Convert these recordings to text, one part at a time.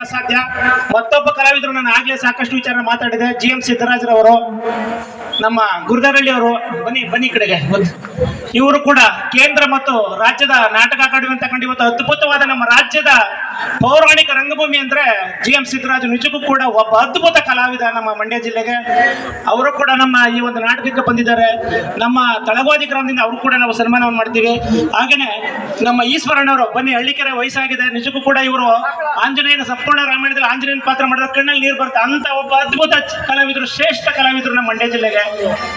ಸಾಧ್ಯ? ಮತ್ತೊಬ್ಬ ಕಲಾವಿದರು ನಾನು ಆಗ್ಲೇ ಸಾಕಷ್ಟು ವಿಚಾರ ಮಾತಾಡಿದೆ. ಜಿ ಎಂ ಸಿದ್ದರಾಜರವರು, ನಮ್ಮ ಗುರುದರಳ್ಳಿ ಅವರು, ಬನ್ನಿ ಬನ್ನಿ ಕಡೆಗೆ. ಇವರು ಕೂಡ ಕೇಂದ್ರ ಮತ್ತು ರಾಜ್ಯದ ನಾಟಕ ಅಕಾಡೆಮಿ ಅಂತ ಕಂಡು ಇವತ್ತು ಅದ್ಭುತವಾದ ನಮ್ಮ ರಾಜ್ಯದ ಪೌರಾಣಿಕ ರಂಗಭೂಮಿ ಅಂದ್ರೆ ಜಿ ಎಂ ಸಿದ್ದರಾಜು ನಿಜಕ್ಕೂ ಕೂಡ ಒಬ್ಬ ಅದ್ಭುತ ಕಲಾವಿದ ನಮ್ಮ ಮಂಡ್ಯ ಜಿಲ್ಲೆಗೆ. ಅವರು ಕೂಡ ನಮ್ಮ ಈ ಒಂದು ನಾಟಕಕ್ಕೆ ಬಂದಿದ್ದಾರೆ. ನಮ್ಮ ತಳಗೋದಿ ಗ್ರಾಮದಿಂದ ಅವರು ಕೂಡ ನಾವು ಸನ್ಮಾನವನ್ನು ಮಾಡ್ತೀವಿ. ಹಾಗೇನೆ ನಮ್ಮ ಈಶ್ವರಣ್ಣವರು ಬನ್ನಿ ಹಳ್ಳಿಕೆರೆ ವಯಸ್ಸಾಗಿದೆ. ನಿಜಕ್ಕೂ ಕೂಡ ಇವರು ಆಂಜನೇಯನ ಸಂಪೂರ್ಣ ರಾಮಾಯಣದಲ್ಲಿ ಆಂಜನೇಯನ ಪಾತ್ರ ಮಾಡಿದ್ರೆ ಕಣ್ಣಲ್ಲಿ ನೀರು ಬರುತ್ತೆ. ಅಂತ ಒಬ್ಬ ಅದ್ಭುತ ಕಲಾವಿದರು, ಶ್ರೇಷ್ಠ ಕಲಾವಿದರು ನಮ್ಮ ಮಂಡ್ಯ ಜಿಲ್ಲೆಗೆ.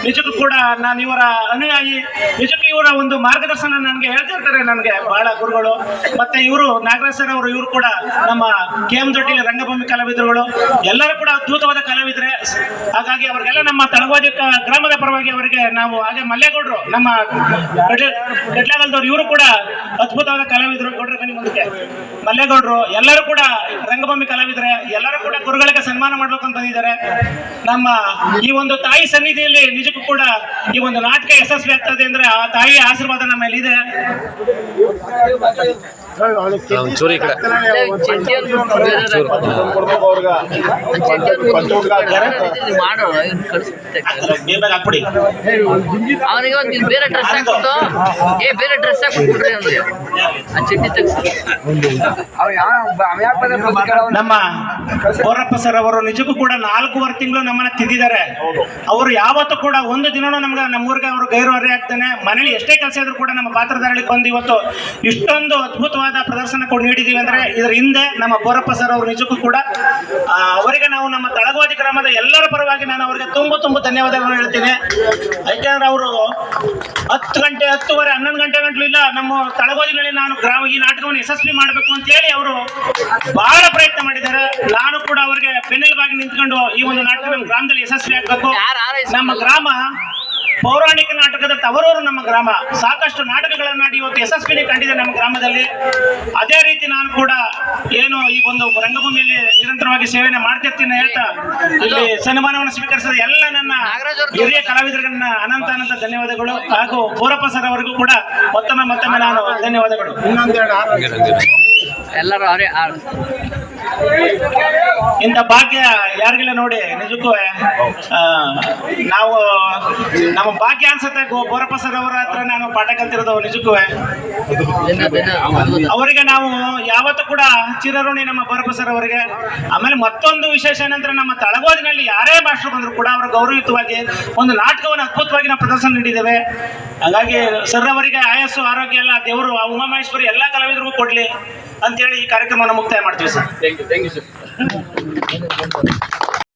ನಿಜಕ್ಕೂ ಕೂಡ ನಾನು ಇವರ ಅನುಯಾಯಿ. ನಿಜಕ್ಕೂ ಇವರ ಒಂದು ಮಾರ್ಗದರ್ಶನ ನನಗೆ ಹೇಳ್ತಿರ್ತಾರೆ ನನಗೆ ಬಹಳ ಗುರುಗಳು. ಮತ್ತೆ ಇವರು ನಾಗರಾಜ್ ಸರ್ ಅವರು ಇವರು ಕೂಡ ನಮ್ಮ ಕೆ ಎಂ ದೊಡ್ಡಿ ರಂಗಭೂಮಿ ಕಲಾವಿದರುಗಳು, ಎಲ್ಲರೂ ಕೂಡ ಅದ್ಭುತವಾದ ಕಲಾವಿದರೆ, ಹಾಗಾಗಿ ಅವರಿಗೆಲ್ಲ ನಮ್ಮ ತಳವಾದಿ ಗ್ರಾಮದ ಪರವಾಗಿ ಅವರಿಗೆ ನಾವು ಹಾಗೆ ಮಲ್ಲೇಗೌಡರು, ನಮ್ಮ ಗಡ್ಲಾಗಲ್ದವ್ರು ಇವರು ಕೂಡ ಅದ್ಭುತವಾದ ಕಲಾವಿದರು, ಗೌಡ್ರ ಬನ್ನಿ ಮುಂದಕ್ಕೆ. ಮಲ್ಲೇಗೌಡರು, ಎಲ್ಲರೂ ಕೂಡ ರಂಗಭೂಮಿ ಕಲಾವಿದರೆ, ಎಲ್ಲರೂ ಕೂಡ ಗುರುಗಳಿಗೆ ಸನ್ಮಾನ ಮಾಡ್ಬೇಕು ಅಂತ ಬಂದಿದ್ದಾರೆ. ನಮ್ಮ ಈ ಒಂದು ತಾಯಿ ಸನ್ನಿಧಿಯಲ್ಲಿ ನಿಜಕ್ಕೂ ಕೂಡ ಈ ಒಂದು ನಾಟಕ ಯಶಸ್ವಿ ಆಗ್ತದೆ ಅಂದ್ರೆ ಆ ತಾಯಿಯ ಆಶೀರ್ವಾದ ನಮ್ಮ ಮೇಲೆ ಒಂಚೂರು ಈ ಕಡೆ. ಅವನಿಗೆ ಒಂದು ಬೇರೆ ಡ್ರೆಸ್ ಹಾಕ್ಬಿಟ್ಟು ಏ ಬೇರೆ ಡ್ರೆಸ್ ಹಾಕ್ಬಿಟ್ಬಿಡ್ರಿ ಅವ್ನಿಗೆ ಆ ಚಡ್ಡಿ ತೆಗ್ಸಿ ನಮ್ಮ ಬೋರಪ್ಪ ಸರ್ ಅವರು ನಿಜಕ್ಕೂ ಕೂಡ ನಾಲ್ಕೂವರೆ ತಿಂಗಳು ನಮ್ಮನ್ನ ತಿದ್ದಿದ್ದಾರೆ. ಅವರು ಯಾವತ್ತೂ ಕೂಡ ಒಂದು ದಿನನೂ ನಮ್ಗೆ ನಮ್ಮೂರಿಗೆ ಅವರು ಅರಿ ಆಗ್ತಾನೆ. ಮನೇಲಿ ಎಷ್ಟೇ ಕೆಲಸ ಇದ್ರು ಕೂಡ ನಮ್ಮ ಪಾತ್ರಧಾರಗಳಿಗೆ ಬಂದು ಇವತ್ತು ಇಷ್ಟೊಂದು ಅದ್ಭುತವಾದ ಪ್ರದರ್ಶನ ಕೂಡ ನೀಡಿದ್ದೀವಿ ಅಂದ್ರೆ ಇದರ ಹಿಂದೆ ನಮ್ಮ ಬೋರಪ್ಪ ಸರ್ ಅವರು ನಿಜಕ್ಕೂ ಕೂಡ ಅವರಿಗೆ ನಾವು ನಮ್ಮ ತಳಗೋದಿ ಗ್ರಾಮದ ಎಲ್ಲರ ಪರವಾಗಿ ನಾನು ಅವರಿಗೆ ತುಂಬ ತುಂಬ ಧನ್ಯವಾದಗಳನ್ನು ಹೇಳ್ತೀನಿ. ಯಾಕೆಂದ್ರೆ ಅವರು ಹತ್ತು ಗಂಟೆ ಹತ್ತುವರೆ ಹನ್ನೊಂದು ಗಂಟೆ ಗಂಟಲು ಇಲ್ಲ ನಮ್ಮ ತಳಗೋದಿನಲ್ಲಿ ನಾನು ಗ್ರಾಮ ಈ ನಾಟಕವನ್ನು ಯಶಸ್ವಿ ಮಾಡಬೇಕು ಅಂತ ಹೇಳಿ ಅವರು ಬಹಳ ಪ್ರಯತ್ನ ಮಾಡಿದ್ದಾರೆ. ನಾನು ಕೂಡ ಅವರಿಗೆ ಬೆನ್ನೆಲುಬಾಗಿ ನಿಂತ್ಕೊಂಡು ಈ ಒಂದು ನಾಟಕ ನಮ್ಮ ಗ್ರಾಮದಲ್ಲಿ ಯಶಸ್ವಿ ಆಗಬೇಕು. ನಮ್ಮ ಗ್ರಾಮ ಪೌರಾಣಿಕ ನಾಟಕದ ತವರೂರು ನಮ್ಮ ಗ್ರಾಮ. ಸಾಕಷ್ಟು ನಾಟಕಗಳನ್ನಾಡಿ ಇವತ್ತು ಯಶಸ್ವಿನಿ ಕಂಡಿದೆ ನಮ್ಮ ಗ್ರಾಮದಲ್ಲಿ. ಅದೇ ರೀತಿ ನಾನು ಕೂಡ ಏನು ಈ ಒಂದು ರಂಗಭೂಮಿಯಲ್ಲಿ ನಿರಂತರವಾಗಿ ಸೇವೆಯನ್ನು ಮಾಡ್ತಿರ್ತೀನಿ ಹೇಳ್ತಾ ಇಲ್ಲಿ ಸನ್ಮಾನವನ್ನು ಸ್ವೀಕರಿಸಿದ ಎಲ್ಲ ನನ್ನ ಹಿರಿಯ ಕಲಾವಿದರನ್ನ ಅನಂತ ಅನಂತ ಧನ್ಯವಾದಗಳು. ಹಾಗೂ ಪೂರಪ್ಪ ಸರ್ ಅವರಿಗೂ ಕೂಡ ಮತ್ತೊಮ್ಮೆ ಮತ್ತೊಮ್ಮೆ ನಾನು ಧನ್ಯವಾದಗಳು. ಎಲ್ಲರೂ ಅವರೇ ಇಂಥ ಭಾಗ್ಯ ಯಾರಿಗಿಲ್ಲ ನೋಡಿ ನಿಜಕ್ಕೂ ಆ, ನಾವು, ನಮ್ಮ ಭಾಗ್ಯ ಅನ್ಸುತ್ತೆ ಬೋರಪ್ಪ ಸರ್ ಅವರ ಹತ್ರ ನಾನು ಪಾಠ ಕಲ್ತಿರೋದು ನಿಜಕ್ಕೂ. ಅವರಿಗೆ ನಾವು ಯಾವತ್ತೂ ಕೂಡ ಚಿರಋಣಿ ನಮ್ಮ ಬೋರಪ್ಪ ಸರ್ ಅವರಿಗೆ. ಆಮೇಲೆ ಮತ್ತೊಂದು ವಿಶೇಷ ಏನಂದ್ರೆ ನಮ್ಮ ತಳಗೋದಿನಲ್ಲಿ ಯಾರೇ ಮಾಸ್ಟರ್ ಬಂದ್ರು ಕೂಡ ಅವರು ಗೌರವಯುತವಾಗಿ ಒಂದು ನಾಟಕವನ್ನು ಅದ್ಭುತವಾಗಿ ನಾವು ಪ್ರದರ್ಶನ ನೀಡಿದ್ದೇವೆ. ಹಾಗಾಗಿ ಸರ್ ಅವರಿಗೆ ಆಯಸ್ಸು, ಆರೋಗ್ಯ ಎಲ್ಲ, ದೇವರು ಉಮಾಮಹೇಶ್ವರಿ ಎಲ್ಲ ಕಲಾವಿದರಿಗೂ ಕೊಡ್ಲಿ ಅಂತೇಳಿ ಈ ಕಾರ್ಯಕ್ರಮವನ್ನು ಮುಕ್ತಾಯ ಮಾಡ್ತೀವಿ sir. Thank you thank you sir